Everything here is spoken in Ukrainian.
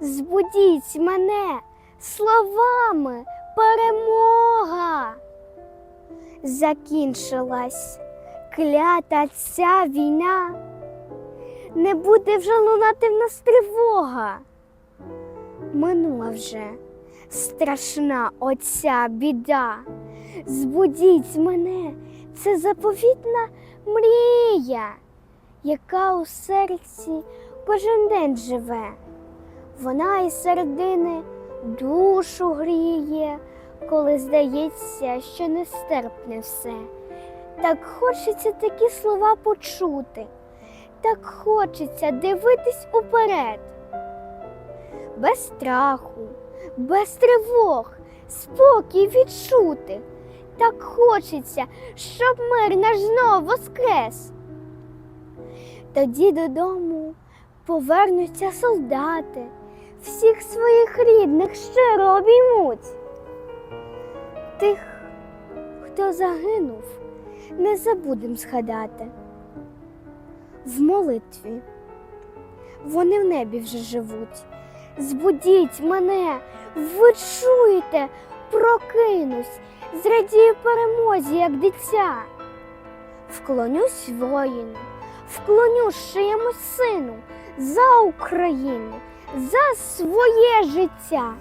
Збудіть мене словами перемога. Закінчилась клята ця війна. Не буде вже лунати в нас тривога. Минула вже страшна оця біда. Збудіть мене, це заповітна мрія, яка у серці кожен день живе. Вона із середини душу гріє, коли здається, що нестерпне все. Так хочеться такі слова почути, так хочеться дивитись уперед. Без страху, без тривог, спокій відчути. Так хочеться, щоб мир наш знов воскрес. Тоді додому повернуться солдати, всіх своїх рідних щиро обіймуть. Тих, хто загинув, не забудем згадати. В молитві вони в небі вже живуть. Збудіть мене, ви чуєте, прокинусь, зрадію перемозі, як дитя. Вклонюсь воїну, вклонюсь чиємусь сину за Україну, за своє життя.